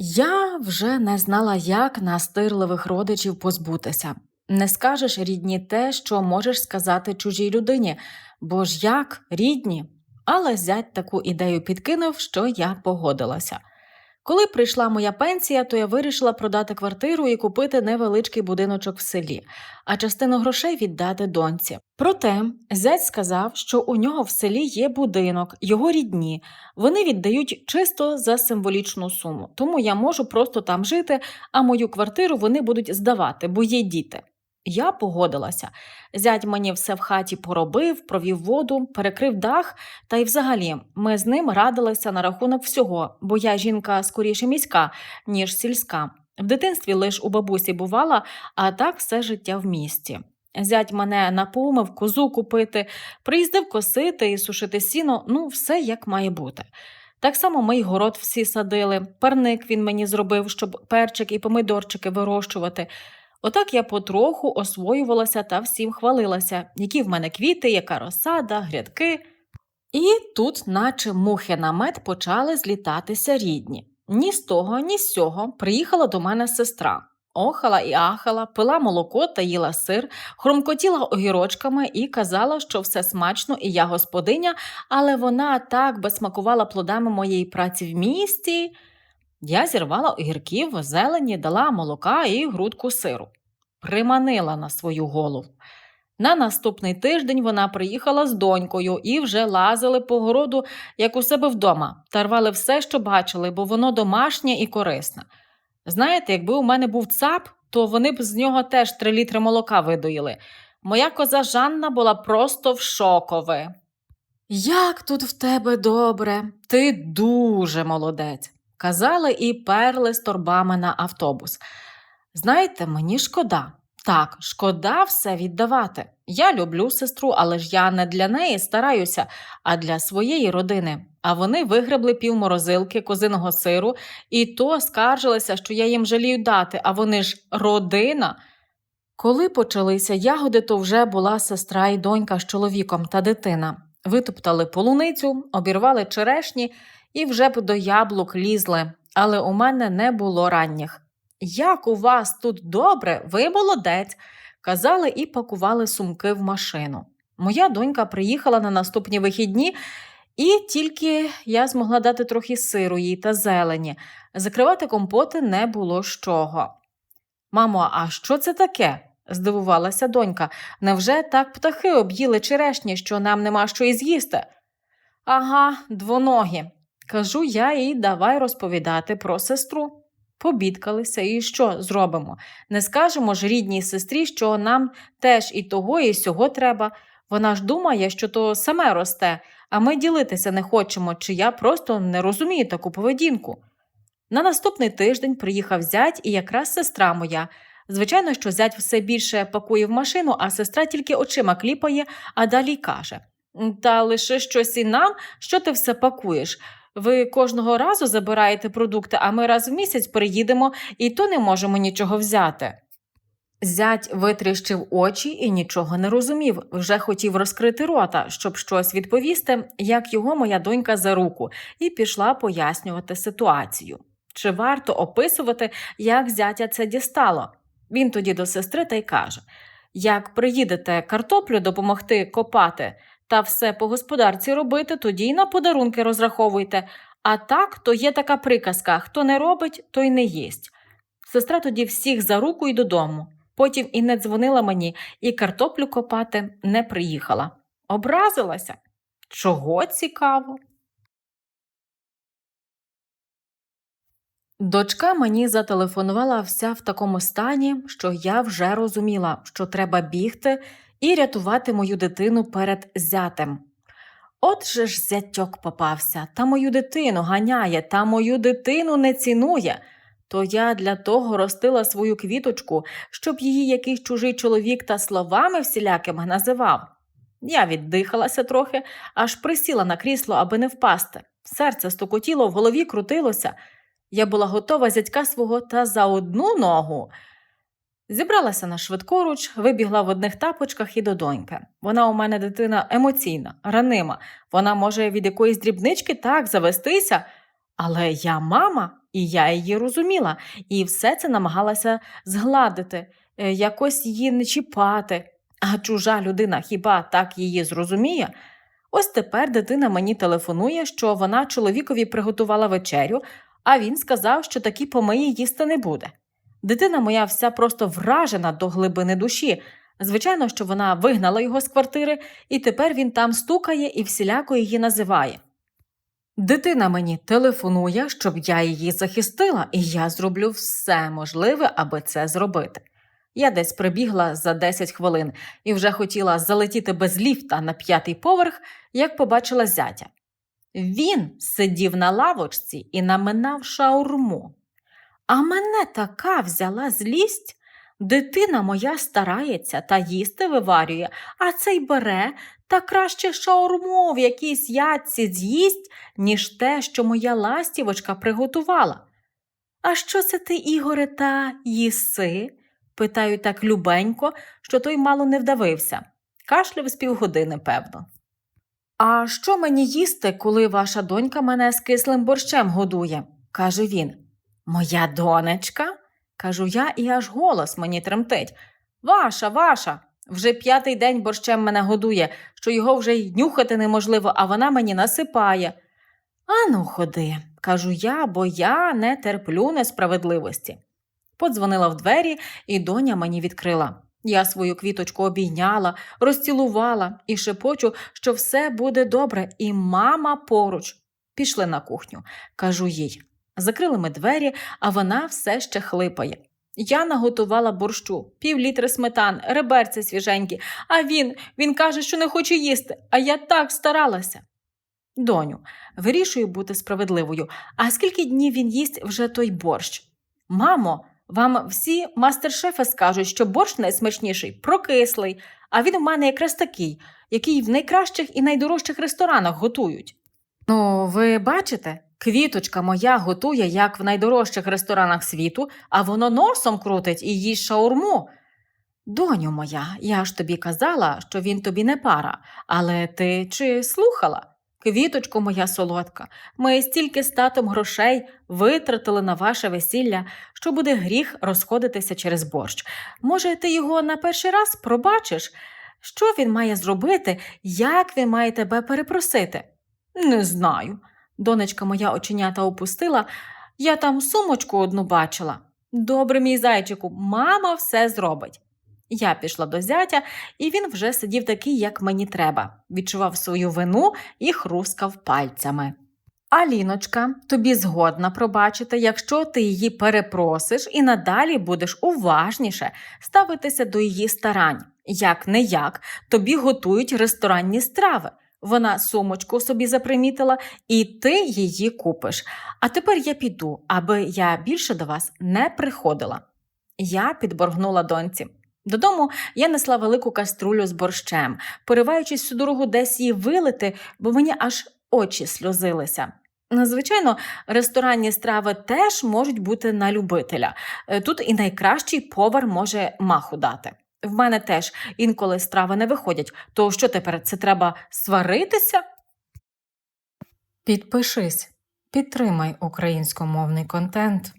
Я вже не знала, як настирливих родичів позбутися. Не скажеш рідні те, що можеш сказати чужій людині, бо ж як рідні. Але зять таку ідею підкинув, що я погодилася. Коли прийшла моя пенсія, то я вирішила продати квартиру і купити невеличкий будиночок в селі, а частину грошей віддати доньці. Проте зять сказав, що у нього в селі є будинок, його рідні. Вони віддають чисто за символічну суму, тому я можу просто там жити, а мою квартиру вони будуть здавати, бо є діти. Я погодилася. Зять мені все в хаті поробив, провів воду, перекрив дах, та й взагалі ми з ним радилися на рахунок всього, бо я жінка скоріше міська, ніж сільська. В дитинстві лиш у бабусі бувала, а так все життя в місті. Зять мене напоумив козу купити, приїздив косити і сушити сіно, ну, все як має бути. Так само ми й город всі садили, парник він мені зробив, щоб перчик і помидорчики вирощувати. Отак я потроху освоювалася та всім хвалилася, які в мене квіти, яка розсада, грядки. І тут, наче мухи на мед, почали злітатися рідні. Ні з того, ні з сього приїхала до мене сестра. Охала і ахала, пила молоко та їла сир, хрумкотіла огірочками і казала, що все смачно і я господиня, але вона так би смакувала плодами моєї праці в місті. Я зірвала огірків, зелені, дала молока і грудку сиру. Приманила на свою голову. На наступний тиждень вона приїхала з донькою і вже лазили по городу, як у себе вдома, та рвали все, що бачили, бо воно домашнє і корисне. Знаєте, якби у мене був цап, то вони б з нього теж три літри молока видоїли. Моя коза Жанна була просто в шокові. Як тут в тебе добре, ти дуже молодець казали і перли з торбами на автобус. Знаєте, мені шкода. Так, шкода все віддавати. Я люблю сестру, але ж я не для неї стараюся, а для своєї родини. А вони вигребли півморозилки козиного сиру і то скаржилися, що я їм жалію дати, а вони ж родина. Коли почалися ягоди, то вже була сестра і донька з чоловіком та дитина. Витоптали полуницю, обірвали черешні і вже б до яблук лізли, але у мене не було ранніх. Як у вас тут добре, ви молодець, казали і пакували сумки в машину. Моя донька приїхала на наступні вихідні, і тільки я змогла дати трохи сиру їй та зелені. Закривати компоти не було з чого. Мамо, а що це таке? здивувалася донька. Невже так птахи об'їли черешні, що нам нема що і з'їсти? Ага, двоногі, Кажу я їй давай розповідати про сестру. Побідкалися, і що зробимо? Не скажемо ж рідній сестрі, що нам теж і того, і сього треба. Вона ж думає, що то саме росте, а ми ділитися не хочемо, чи я просто не розумію таку поведінку. На наступний тиждень приїхав зять і якраз сестра моя. Звичайно, що зять все більше пакує в машину, а сестра тільки очима кліпає, а далі каже Та лише щось і нам, що ти все пакуєш. Ви кожного разу забираєте продукти, а ми раз в місяць приїдемо і то не можемо нічого взяти. Зять витріщив очі і нічого не розумів, вже хотів розкрити рота, щоб щось відповісти, як його моя донька за руку, і пішла пояснювати ситуацію. Чи варто описувати, як зятя це дістало? Він тоді до сестри та й каже: Як приїдете картоплю допомогти копати, та все по господарці робити, тоді й на подарунки розраховуйте. А так, то є така приказка хто не робить, той не їсть. Сестра тоді всіх за руку й додому. Потім і не дзвонила мені, і картоплю копати не приїхала. Образилася? Чого цікаво? Дочка мені зателефонувала вся в такому стані, що я вже розуміла, що треба бігти і рятувати мою дитину перед зятем. От же ж зятьок попався, та мою дитину ганяє, та мою дитину не цінує. То я для того ростила свою квіточку, щоб її якийсь чужий чоловік та словами всілякими називав. Я віддихалася трохи, аж присіла на крісло, аби не впасти. Серце стукотіло, в голові крутилося. Я була готова зятька свого та за одну ногу. Зібралася на швидкоруч, вибігла в одних тапочках і до доньки. Вона у мене дитина емоційна, ранима. Вона може від якоїсь дрібнички так завестися. Але я мама, і я її розуміла, і все це намагалася згладити, е, якось її не чіпати. А чужа людина хіба так її зрозуміє? Ось тепер дитина мені телефонує, що вона чоловікові приготувала вечерю, а він сказав, що такі помиї їсти не буде. Дитина моя вся просто вражена до глибини душі. Звичайно, що вона вигнала його з квартири, і тепер він там стукає і всіляко її називає. Дитина мені телефонує, щоб я її захистила, і я зроблю все можливе, аби це зробити. Я десь прибігла за 10 хвилин і вже хотіла залетіти без ліфта на п'ятий поверх, як побачила зятя. Він сидів на лавочці і наминав шаурму. А мене така взяла злість. Дитина моя старається та їсти виварює, а цей бере та краще шаурму в якійсь ятці з'їсть, ніж те, що моя ластівочка приготувала. А що це ти, Ігоре, та їси? питаю так любенько, що той мало не вдавився. Кашляв з півгодини, певно. А що мені їсти, коли ваша донька мене з кислим борщем годує? каже він. Моя донечка? кажу я, і аж голос мені тремтить. Ваша, ваша. Вже п'ятий день борщем мене годує, що його вже й нюхати неможливо, а вона мені насипає. Ану, ходи, кажу я, бо я не терплю несправедливості. Подзвонила в двері, і доня мені відкрила. Я свою квіточку обійняла, розцілувала і шепочу, що все буде добре, і мама поруч. Пішли на кухню, кажу їй. Закрили ми двері, а вона все ще хлипає. Я наготувала борщу, півлітри сметан, реберці свіженькі, а він, він каже, що не хоче їсти, а я так старалася. Доню, вирішую бути справедливою. А скільки днів він їсть вже той борщ? Мамо, вам всі мастер-шефи скажуть, що борщ найсмачніший, прокислий, а він у мене якраз такий, який в найкращих і найдорожчих ресторанах готують. Ну, ви бачите, квіточка моя готує, як в найдорожчих ресторанах світу, а воно носом крутить і їсть шаурму. Доню моя, я ж тобі казала, що він тобі не пара, але ти чи слухала? Квіточко моя солодка, ми стільки з татом грошей витратили на ваше весілля, що буде гріх розходитися через борщ. Може, ти його на перший раз пробачиш? Що він має зробити, як він має тебе перепросити? Не знаю. Донечка моя оченята опустила, я там сумочку одну бачила. Добре, мій зайчику, мама все зробить. Я пішла до зятя, і він вже сидів такий, як мені треба, відчував свою вину і хрускав пальцями. Аліночка, тобі згодна пробачити, якщо ти її перепросиш і надалі будеш уважніше ставитися до її старань. Як не як, тобі готують ресторанні страви. Вона сумочку собі запримітила, і ти її купиш. А тепер я піду, аби я більше до вас не приходила. Я підборгнула доньці. Додому я несла велику каструлю з борщем, пориваючись всю дорогу десь її вилити, бо мені аж очі сльозилися. Звичайно, ресторанні страви теж можуть бути на любителя. Е, Тут і найкращий повар може маху дати. В мене теж інколи страви не виходять, то що тепер це треба сваритися? Підпишись, підтримай українськомовний контент.